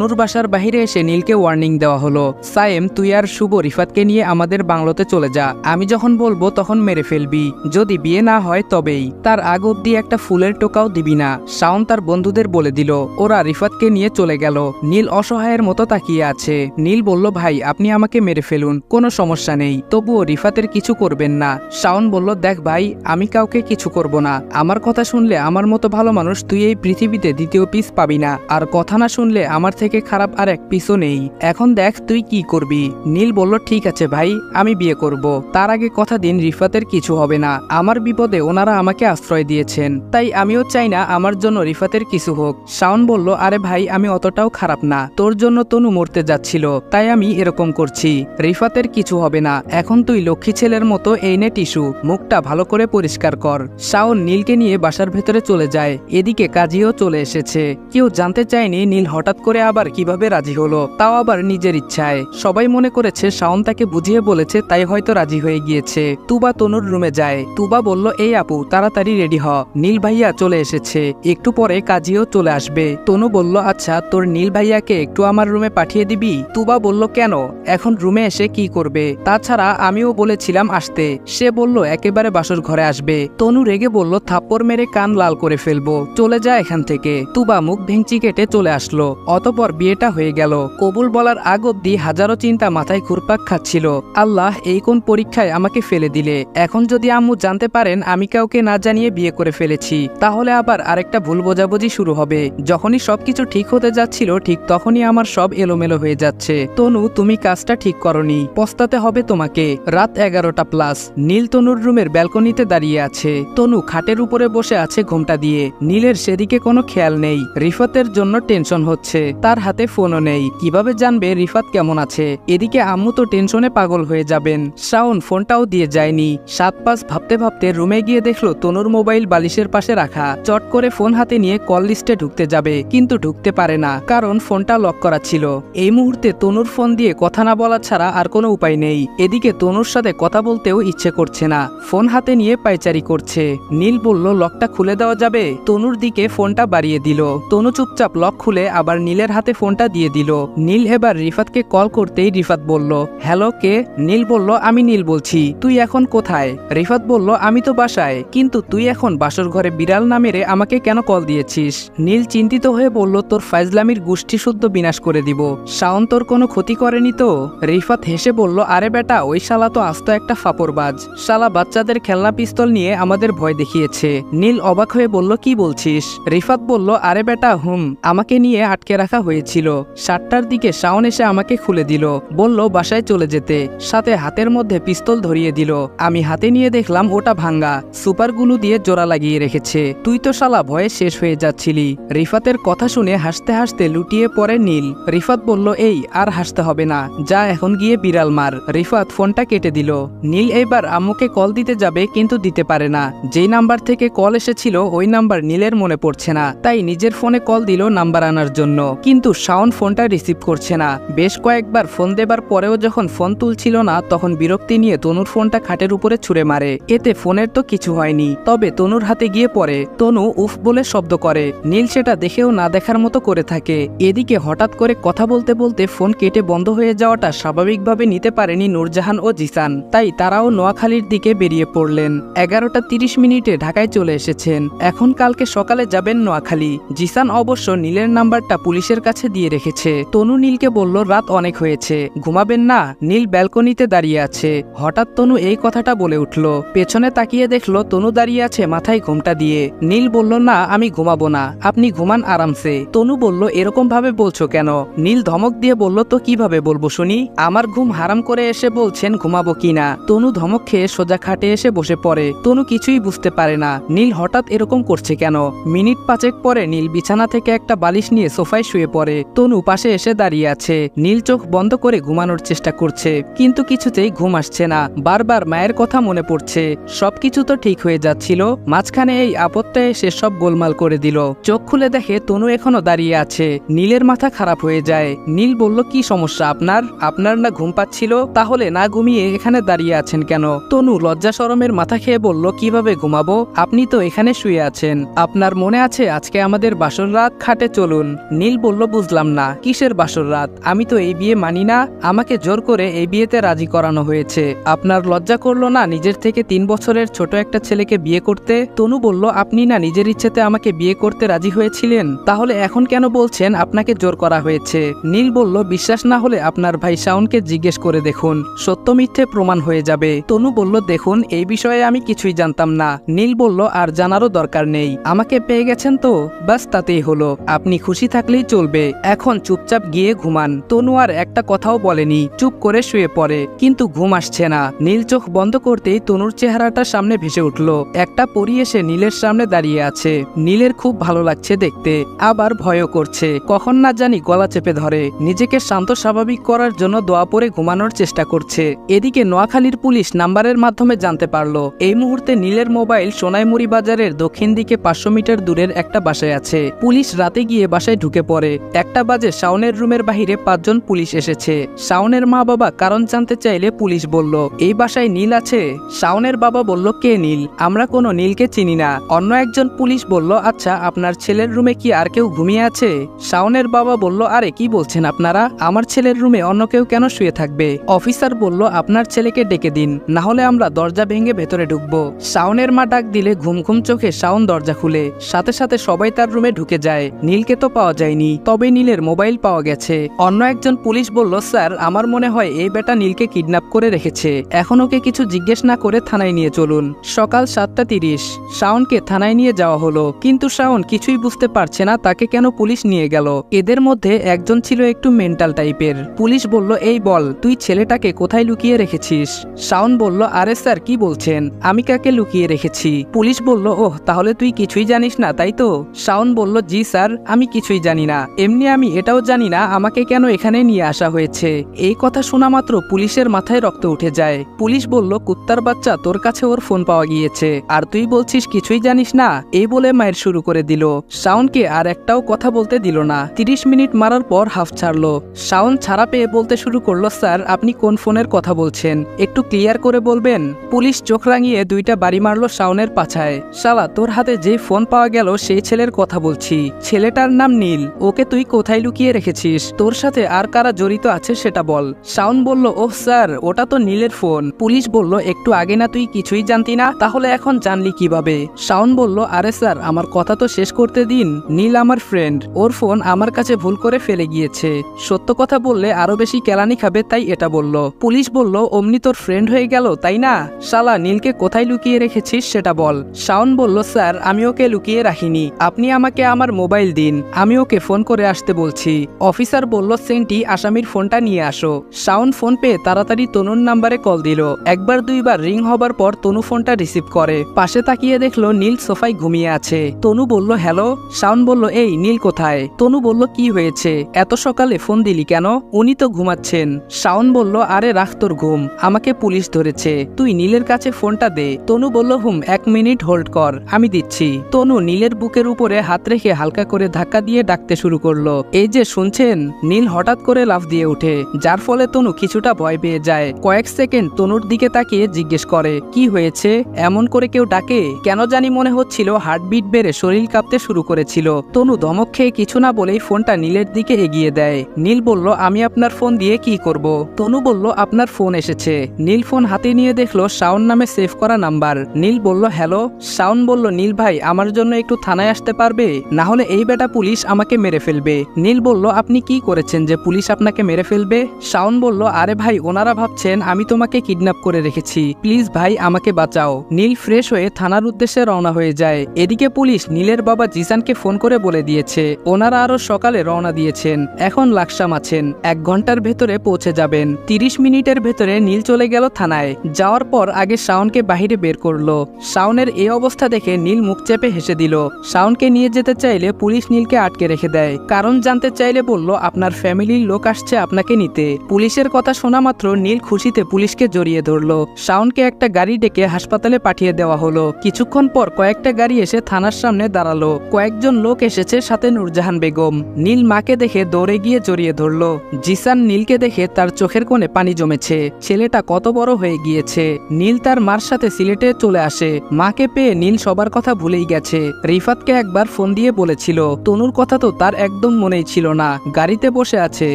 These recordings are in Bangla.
নুর বাসার বাহিরে এসে নীলকে ওয়ার্নিং দেওয়া হলো। সায়েম, তুই আর শুভ রিফাতকে নিয়ে আমাদের বাংলোতে চলে যা। আমি যখন বলব তখন মেরে ফেলবি। যদি বিয়ে না হয় তবেই। তার আগ অব্দি একটা ফুলের টোকাও দিবি না। শাওন তার বন্ধুদের বলে দিল, ওরা রিফাতকে নিয়ে চলে গেল। নীল অসহায়ের মতো তাকিয়ে আছে। নীল বলল, ভাই, আপনি আমাকে মেরে ফেলুন। কোনো সমস্যা নেই। তবুও রিফাতের কিছু করবেন না। শাওন বলল, দেখ ভাই, আমি কাউকে কিছু করব না। আমার কথা শুনলে আমার মতো ভালো মানুষ তুই এই পৃথিবীতে দ্বিতীয় পিস পাবি না। আর কথা না শুনলে আমার থেকে খারাপ আর এক পিসও নেই। এখন দেখ তুই কি করবি। নীল বলল, ঠিক আছে ভাই, আমি বিয়ে করব। তার আগে কথা দিন, রিফাতের কিছু হবে না। আমার বিপদে ওনারা আমাকে আশ্রয় দিয়েছেন। তাই আমিও চাই না আমার জন্য রিফাতের কিছু হোক। শাওন বলল, আরে ভাই, আমি অতটাও খারাপ না। তোর জন্য তনু মরতে যাচ্ছিল। তাই আমি এরকম করছি। রিফাতের কিছু হবে না। এখন তুই লক্ষ্মী ছেলের মতো এই নে টিস্যু মুখটা ভালো করে পরিষ্কার কর। শাওন নীলকে নিয়ে বাসার ভেতরে চলে যায়। এদিকে কাজীও চলে এসেছে। কেউ জানতে চায়নি নীল হঠাৎ করে আবার কীভাবে রাজি হলো, তাও আবার নিজের ইচ্ছায়। সবাই মনে করেছে শাওন তাকে বুঝিয়ে বলেছে, তাই হয়তো রাজি হয়ে গিয়েছে। তুবা তনুর রুমে যায়। তুবা বলল, এই আপু, তাড়াতাড়ি রেডি হ। নীল ভাইয়া চলে এসেছে। একটু পরে কাজীও চলে আসবে। তনু বলল আচ্ছা তোর নীল ভাইয়াকে একটু আমার রুমে পাঠিয়ে দিবি? তুবা বলল, কেন? এখন রুমে এসে কি করবে? তাছাড়া আমিও বলেছিলাম আসতে। সে বলল, একেবারে বাসর ঘরে আসবে। তনু রেগে বলল, থাপ্পড় মেরে কান লাল করে ফেলব। চলে যা এখান থেকে। তুবা মুখ ভেঙচি কেটে চলে আসলো। অতপর বিয়েটা হয়ে গেল। কবুল বলার আগ অব্দি হাজারো চিন্তা মাথায় ঘুরপাক খাচ্ছিল। আল্লাহ এই কোন পরীক্ষায় আমাকে ফেলে দিলে? এখন যদি আম্মু জানতে পারেন, আমি কাউকে না জানিয়ে বিয়ে করে ফেলেছি। তাহলে আবার আরেকটা ভুল বোঝাবুঝি শুরু হবে। যখনই সবকিছু ঠিক হতে যাচ্ছিল, ঠিক তখনই আমার সব এলোমেলো হয়ে যাচ্ছে। তনু, তুমি কাজটা ঠিক করনি। পস্তাতে হবে তোমাকে। রাত এগারোটা প্লাস নীল তনুর রুমের ব্যালকনিতে দাঁড়িয়ে আছে। তনু খাটের উপরে বসে আছে ঘোমটা দিয়ে। নীলের সেদিকে কোনো খেয়াল নেই। রিফতের জন্য টেনশন হচ্ছে। তার হাতে ফোনও নেই। কীভাবে জানবে রিফাত কেমন আছে? এদিকে আম্মু তো টেনশনে পাগল হয়ে যাবেন। শাওন ফোনটাও দিয়ে যায়নি। সাত পাঁচ ভাবতে ভাবতে রুমে গিয়ে দেখল তনুর মোবাইল বালিশের পাশে রাখা। চট করে ফোন হাতে নিয়ে কল লিস্টে ঢুকতে যাবে, কিন্তু ঢুকতে পারে না, কারণ ফোনটা লক করা ছিল। এই মুহূর্তে তনুর ফোন দিয়ে কথা না বলা ছাড়া আর কোনো উপায় নেই। এদিকে তনুর সাথে কথা বলতেও ইচ্ছে করছে না। ফোন হাতে নিয়ে পাইচারি করছে। নীল বলল, লকটা খুলে দেওয়া যাবে? তনুর দিকে ফোনটা বাড়িয়ে দিল। তনু চুপচাপ লক খুলে আবার নীলের ফোনটা দিয়ে দিল। নীল এবার রিফাতকে কল করতেই রিফাত বলল, হ্যালো, কে? নীল বলল, আমি নীল বলছি। তুই এখন কোথায়? রিফাত বলল, আমি তো বাসায়। কিন্তু তুই এখন বাসর ঘরে বিড়াল না মেরে আমাকে কেন কল দিয়েছিস? নীল চিন্তিত হয়ে বলল, তোর ফাইজলামির গোষ্ঠী শুদ্ধ বিনাশ করে দিব। শাওন তোর কোনো ক্ষতি করেনি তো? রিফাত হেসে বলল, আরে বেটা, ওই শালা তো আস্ত একটা ফাপরবাজ শালা বাচ্চাদের খেলনা পিস্তল নিয়ে আমাদের ভয় দেখিয়েছে। নীল অবাক হয়ে বলল, কি বলছিস? রিফাত বলল, আরে বেটা, হুম, আমাকে নিয়ে আটকে রাখা হয়েছিল। সাতটার দিকে শাওন এসে আমাকে খুলে দিল। বলল, বাসায় চলে যেতে। সাথে হাতের মধ্যে পিস্তল ধরিয়ে দিল। আমি হাতে নিয়ে দেখলাম ওটা ভাঙ্গা। সুপার গুলু দিয়ে জোড়া লাগিয়ে রেখেছে। তুই তো শালা ভয়ে শেষ হয়ে যাচ্ছিলি। রিফাতের কথা শুনে হাসতে হাসতে লুটিয়ে পড়ে নীল। রিফাত বলল, এই, আর হাসতে হবে না। যা এখন গিয়ে বিড়াল মার। রিফাত ফোনটা কেটে দিল। নীল এবার আম্মুকে কল দিতে যাবে কিন্তু দিতে পারে না। যেই নাম্বার থেকে কল এসেছিল, ওই নাম্বার নীলের মনে পড়ছে না। তাই নিজের ফোনে কল দিল নাম্বার আনার জন্য। কিন্তু শাওন ফোনটা রিসিভ করছে না। বেশ কয়েকবার ফোন দেবার পরেও যখন ফোন তুলছিল না, তখন বিরক্তি নিয়ে তনুর ফোনটা খাটের উপরে ছুঁড়ে মারে। এতে ফোনের তো কিছু হয়নি, তবে তনুর হাতে গিয়ে পড়ে। তনু উফ বলে শব্দ করে। নীল সেটা দেখেও না দেখার মতো করে থাকে। এদিকে হঠাৎ করে কথা বলতে বলতে ফোন কেটে বন্ধ হয়ে যাওয়াটা স্বাভাবিকভাবে নিতে পারেনি নূরজাহান ও জিসান। তাই তারাও নোয়াখালীর দিকে বেরিয়ে পড়লেন। এগারোটা তিরিশ মিনিটে ঢাকায় চলে এসেছেন। এখন কালকে সকালে যাবেন নোয়াখালী। জিসান অবশ্য নীলের নাম্বারটা পুলিশের কাছে দিয়ে রেখেছে। তনু নীলকে বলল, রাত অনেক হয়েছে। ঘুমাবেন না। নীল ব্যালকনিতে দাঁড়িয়ে আছে। হঠাৎ তনু এই কথাটা বলে উঠল। পেছনে তাকিয়ে দেখল, তনু দাঁড়িয়ে আছে মাথায় ঘুমটা দিয়ে। নীল বলল, না, আমি ঘুমাবো না। আপনি ঘুমান আরামসে। তনু বলল এরকম ভাবে বলছো কেন? নীল ধমক দিয়ে বলল, তো কীভাবে বলব শুনি? আমার ঘুম হারাম করে এসে বলছেন ঘুমাবো কিনা তনু ধমক খেয়ে সোজা খাটে এসে বসে পড়ে। তনু কিছুই বুঝতে পারে না। নীল হঠাৎ এরকম করছে কেন? মিনিট পাঁচেক পরে নীল বিছানা থেকে একটা বালিশ নিয়ে সোফায় শুয়ে পড়ে। তনু পাশে এসে দাঁড়িয়ে আছে। নীল চোখ বন্ধ করে ঘুমানোর চেষ্টা করছে, কিন্তু কিছুতেই ঘুম আসছে না। বারবার মায়ের কথা মনে পড়ছে। সবকিছু তো ঠিক হয়ে যাচ্ছিল। মাঝখানে এই আপত্তা এসে সব গোলমাল করে দিল। চোখ খুলে দেখে তনু এখনও দাঁড়িয়ে আছে। নীলের মাথা খারাপ হয়ে যায়। নীল বলল, কি সমস্যা আপনার? আপনার না ঘুম পাচ্ছিল? তাহলে না ঘুমিয়ে এখানে দাঁড়িয়ে আছেন কেন? তনু লজ্জা সরমের মাথা খেয়ে বলল, কীভাবে ঘুমাবো? আপনি তো এখানে শুয়ে আছেন। আপনার মনে আছে, আজকে আমাদের বাসর রাত, খাটে চলুন। নীল বলল বুঝলাম না, কিসের বাসর রাত? আমি তো এই বিয়ে মানি না। আমাকে জোর করে এই বিয়েতে রাজি করানো হয়েছে। আপনার লজ্জা করল না নিজের থেকে তিন বছরের ছোট একটা ছেলেকে বিয়ে করতে? তনু বলল, আপনি না নিজের ইচ্ছেতে আমাকে বিয়ে করতে রাজি হয়েছিলেন? তাহলে এখন কেন বলছেন আপনাকে জোর করা হয়েছে? নীল বলল, বিশ্বাস না হলে আপনার ভাই শাওনকে জিজ্ঞেস করে দেখুন। সত্য মিথ্যে প্রমাণ হয়ে যাবে। তনু বলল, দেখুন, এই বিষয়ে আমি কিছুই জানতাম না। নীল বলল, আর জানারও দরকার নেই। আমাকে পেয়ে গেছেন তো? বাস তাতেই হলো। আপনি খুশি থাকলেই চলবে। এখন চুপচাপ গিয়ে ঘুমান। তনু আর একটা কথাও বলেনি, চুপ করে শুয়ে পড়ে। কিন্তু ঘুম আসছে না। নীল চোখ বন্ধ করতেই তনুর চেহারাটা সামনে ভেসে উঠল। একটা পরি এসে নীলের সামনে দাঁড়িয়ে আছে। নীলের খুব ভালো লাগছে দেখতে। আবার ভয়ও করছে। কখন না জানি গলা চেপে ধরে। নিজেকে শান্ত স্বাভাবিক করার জন্য দোয়া পরে ঘুমানোর চেষ্টা করছে। এদিকে নোয়াখালীর পুলিশ নাম্বারের মাধ্যমে জানতে পারল, এই মুহূর্তে নীলের মোবাইল সোনাইমুড়ি বাজারের দক্ষিণ দিকে পাঁচশো মিটার দূরের একটা বাসায় আছে। পুলিশ রাতে গিয়ে বাসায় ঢুকে পড়ে। একটা বাজে শাওনের রুমের বাহিরে পাঁচজন পুলিশ এসেছে। শাওনের মা বাবা কারণ জানতে চাইলে পুলিশ বলল, এই বাসায় নীল আছে? শাওনের বাবা বলল, কে নীল? আমরা কোনো নীলকে চিনি না। অন্য একজন পুলিশ বলল আচ্ছা আপনার ছেলের রুমে কি আর কেউ ঘুমিয়ে আছে? শাওনের বাবা বলল, আরে, কি বলছেন আপনারা? আমার ছেলের রুমে অন্য কেউ কেন শুয়ে থাকবে? অফিসার বলল, আপনার ছেলেকে ডেকে দিন, না হলে আমরা দরজা ভেঙে ভেতরে ঢুকবো। শাওনের মা ডাক দিলে ঘুম ঘুম চোখে শাওন দরজা খুলে। সাথে সাথে সবাই তার রুমে ঢুকে যায়। নীলকে তো পাওয়া যায়নি। তবে নীলের মোবাইল পাওয়া গেছে। অন্য একজন পুলিশ বলল, স্যার, আমার মনে হয় এই বেটা নীলকে কিডন্যাপ করে রেখেছে। এখন ওকে কিছু জিজ্ঞেস না করে থানায় নিয়ে চলুন। সকাল সাতটা তিরিশ। শাওনকে থানায় নিয়ে যাওয়া হলো। কিন্তু শাওন কিছুই বুঝতে পারছে না তাকে কেন পুলিশ নিয়ে গেল। এদের মধ্যে একজন ছিল একটু মেন্টাল টাইপের। পুলিশ বলল, এই বল, তুই ছেলেটাকে কোথায় লুকিয়ে রেখেছিস? শাওন বলল, আরে স্যার, কি বলছেন? আমি কাকে লুকিয়ে রেখেছি? পুলিশ বলল, ওহ, তাহলে তুই কিছুই জানিস না, তাই তো? শাওন বলল, জি স্যার, আমি কিছুই জানি না। এমনি আমি এটাও জানি না আমাকে কেন এখানে নিয়ে আসা হয়েছে। এই কথা শোনা মাত্র পুলিশের মাথায় রক্ত উঠে যায়। পুলিশ বলল, কুত্তার বাচ্চা, তোর কাছে ওর ফোন পাওয়া গিয়েছে। আর তুই বলছিস, কিছুই জানিস না? এই বলে মায়ের শুরু করে দিল। শাওনকে আর একটাও কথা বলতে দিল না। তিরিশ মিনিট মারার পর হাফ ছাড়লো। শাওন ছাড়া পেয়ে বলতে শুরু করল, স্যার, আপনি কোন ফোনের কথা বলছেন? একটু ক্লিয়ার করে বলবেন? পুলিশ চোখ রাঙিয়ে দুইটা বাড়ি মারলো শাওনের পাছায়। শালা, তোর হাতে যে ফোন পাওয়া গেল, সেই ছেলের কথা বলছি। ছেলেটার নাম নীল। ওকে তুই কোথায় লুকিয়ে রেখেছিস? তোর সাথে আর কারা জড়িত আছে সেটা বল। শাওন বলল, ওহ, স্যার, ওটা তো নীলের ফোন। পুলিশ বলল, একটু আগে না তুই কিছুই জানতি না, তাহলে এখন জানলি কীভাবে? শাওন বলল, আরে স্যার, আমার কথা তো শেষ করতে দিন। নীল আমার ফ্রেন্ড ওর ফোন আমার কাছে ভুল করে ফেলে গিয়েছে। সত্য কথা বললে আরও বেশি কেলানি খাবে, তাই এটা বলল। পুলিশ বলল, অমনি তোর ফ্রেন্ড হয়ে গেল, তাই না? শালা, নীলকে কোথায় লুকিয়ে রেখেছিস সেটা বল। শাওন বলল, স্যার, আমি ওকে লুকিয়ে রাখিনি। আপনি আমাকে আমার মোবাইল দিন। আমি ওকে ফোন করে আসতে বলছি। অফিসার বলল, সেন্টি, আসামির ফোনটা নিয়ে আসো। শাওন ফোন পেয়ে তাড়াতাড়ি তনুর নাম্বারে কল দিল। একবার দুইবার রিং হবার পর তনু ফোনটা রিসিভ করে। পাশে তাকিয়ে দেখল, নীল সোফায় ঘুমিয়ে আছে। তনু বলল, হ্যালো? শাওন বলল, এই, নীল কোথায়? তনু বলল, কি হয়েছে? এত সকালে ফোন দিলি কেন? উনি তো ঘুমাচ্ছেন। শাওন বলল, আরে, রাখ তোর ঘুম। আমাকে পুলিশ ধরেছে। তুই নীলের কাছে ফোনটা দে। তনু বলল, হুম, এক মিনিট হোল্ড কর। আমি দিচ্ছি। তনু নীলের বুকের উপরে হাত রেখে হালকা করে ধাক্কা দিয়ে ডাকতে শুরু করল। এই যে শুনছেন, নীল হঠাৎ করে লাফ দিয়ে ওঠে, যার ফলে তনু কিছুটা ভয় পেয়ে যায়। কয়েক সেকেন্ড তনুর দিকে তাকিয়ে জিজ্ঞেস করে, কি হয়েছে? এমন করে কেউ ডাকে? কেন জানি মনে হচ্ছিল হার্টবিট বেড়ে শরীর কাঁপতে শুরু করেছিল। তনু ধমক খেয়ে কিছু না বলেই ফোনটা নীলের দিকে এগিয়ে দেয়। নীল বলল, আমি আপনার ফোন দিয়ে কি করব? তনু বলল, আপনার ফোন এসেছে। নীল ফোন হাতে নিয়ে দেখল শাওন নামে সেভ করা নাম্বার। নীল বলল, হ্যালো? শাওন বলল, নীল ভাই, আমার জন্য একটু থানায় আসতে পারবে? না হলে এই বেটা পুলিশ আমাকে মেরে ফেলবে নীল বলল, আপনি কি করেছেন যে পুলিশ আপনাকে মেরে ফেলবে? শাওন বলল, আরে ভাই, ওনারা ভাবছেন আমি তোমাকে কিডন্যাপ করে রেখেছি। প্লিজ ভাই, আমাকে বাঁচাও। নীল ফ্রেশ হয়ে থানার উদ্দেশ্যে রওনা হয়ে যায়। এদিকে পুলিশ নীলের বাবা জিসানকে ফোন করে বলে দিয়েছে, ওনারা আরও সকালে রওনা দিয়েছেন। এখন লাকসাম আছেন। এক ঘণ্টার ভেতরে পৌঁছে যাবেন। তিরিশ মিনিটের ভেতরে নীল চলে গেল থানায়। যাওয়ার পর আগে শাওনকে বাহিরে বের করল। শাওনের এই অবস্থা দেখে নীল মুখ চেপে হেসে দিল। শাওনকে নিয়ে যেতে চাইলে পুলিশ নীলকে আটকে রেখে দেয়। কারণ জানতে চাইলে বলল, আপনার ফ্যামিলির লোক আসছে আপনাকে নিতে। পুলিশের কথা শোনা মাত্র নীল খুশিতে পুলিশকে জড়িয়ে ধরলো। শাওনকে একটা গাড়ি ডেকে হাসপাতালে পাঠিয়ে দেওয়া হলো। কিছুক্ষণ পর কয়েকটা গাড়ি এসে থানার সামনে দাঁড়াল। কয়েকজন লোক এসেছে সাথে নুরজাহান বেগম। নীল মাকে দেখে দৌড়ে গিয়ে জড়িয়ে ধরলো। জিসান নীলকে দেখে তার চোখের কোণে পানি জমেছে। ছেলেটা কত বড় হয়ে গিয়েছে। নীল তার মার সাথে সিলেটে চলে আসে। মাকে পেয়ে নীল সবার কথা ভুলেই গেছে। রিফাতকে একবার ফোন দিয়ে বলেছিল, তনুর কথা তো তার এক একদম মনেই ছিল না। গাড়িতে বসে আছে।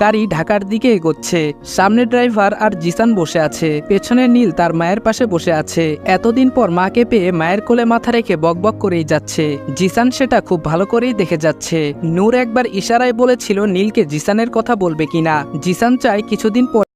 গাড়ি ঢাকার দিকে এগোচ্ছে। সামনে ড্রাইভার আর জিসান বসে আছে। পেছনে নীল তার মায়ের পাশে বসে আছে। এতদিন পর মাকে পেয়ে মায়ের কোলে মাথা রেখে বকবক করেই যাচ্ছে। জিসান সেটা খুব ভালো করেই দেখে যাচ্ছে। নূর একবার ইশারায় বলেছিল, নীলকে জিসানের কথা বলবে কিনা? জিসান চায় কিছুদিন পর